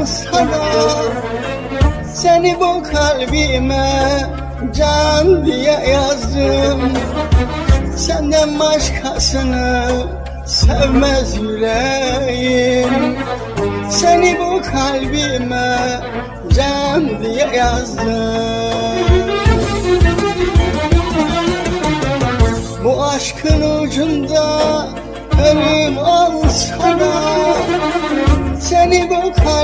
olsa da Seni bu kalbime can diye yazdım. Senden başkasını sevmez yüreğim. Seni bu kalbime can diye yazdım. Bu aşkın ucunda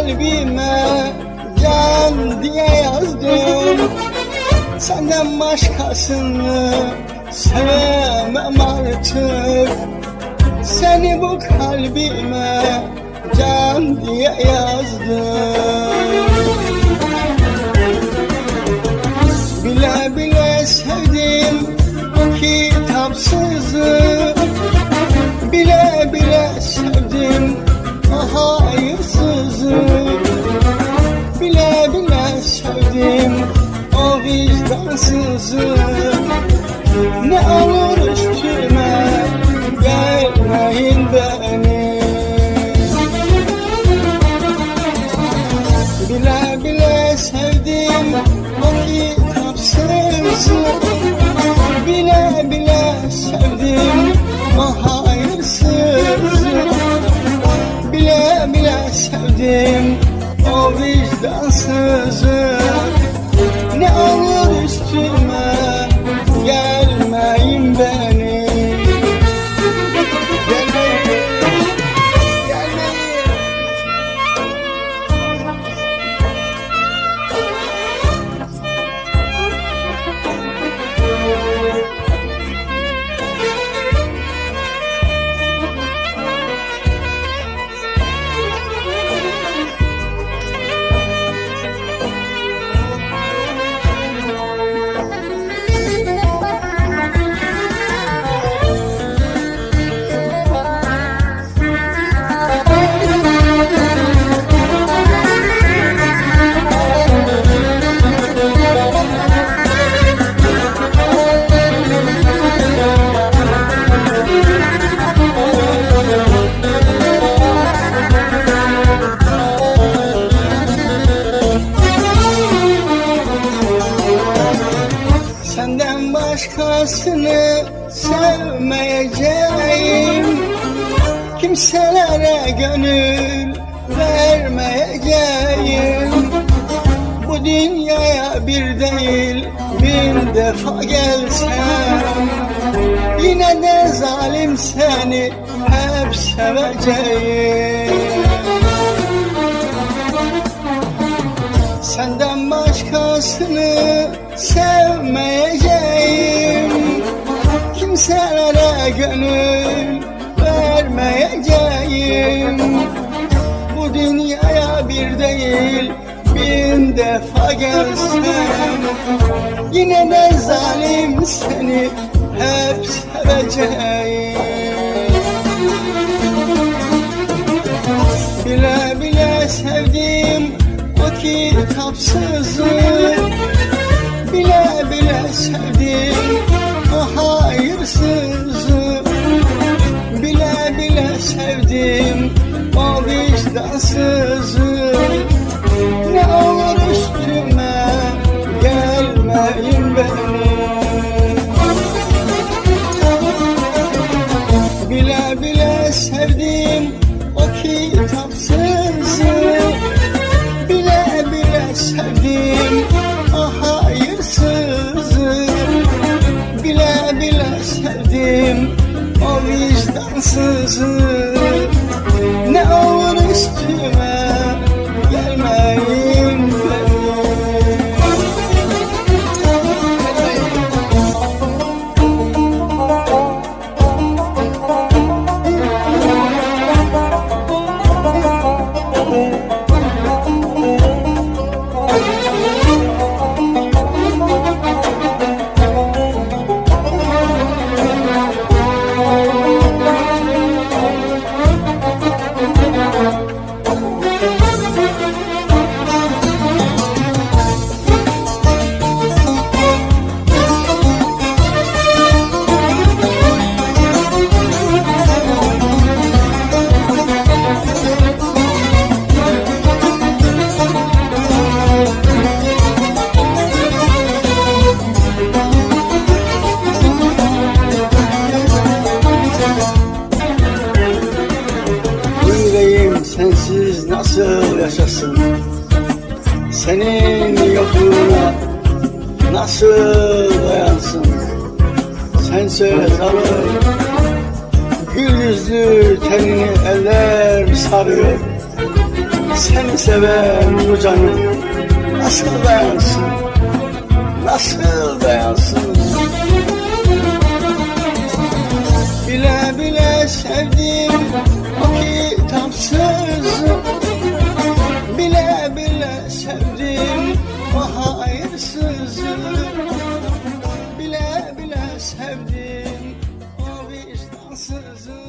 kalbime can diye yazdım. Senden başkasını sevemem artık. Seni bu kalbime can diye yazdım sevdim o vicdansızı. Ne olur üstüme gelmeyin beni. Bile bile sevdim o kitapsızı Bile bile sevdim o hayırsızı Bile bile sevdim o vicdansızı olur başkasını sevmeyeceğim. Kimselere gönül vermeyeceğim. Bu dünyaya bir değil bin defa gelsem. Yine de zalim seni hep seveceğim. Senden başkasını sevmeyeceğim gönül vermeyeceğim. Bu dünyaya bir değil bin defa gelsem Yine de zalim seni hep seveceğim. Bile bile sevdim o kitapsızı sevdim o vicdansızı. Ne olur üstüme gelmeyin beni. Bile bile sevdim o kitapsızı. Bile bile sevdim o hayırsızı. Bile bile sevdim o vicdansızı Ne ağır üstüme nasıl yaşasın. Senin yokluğuna nasıl dayansın? Sen söyle zarur Gül yüzlü tenini eller sarıyor. Seni seven bu canım nasıl dayansın? Nasıl dayansın? Bile bile sevdim o kitapsız bile bile sevdim. O hayırsızı Bile bile sevdim. O vicdansızı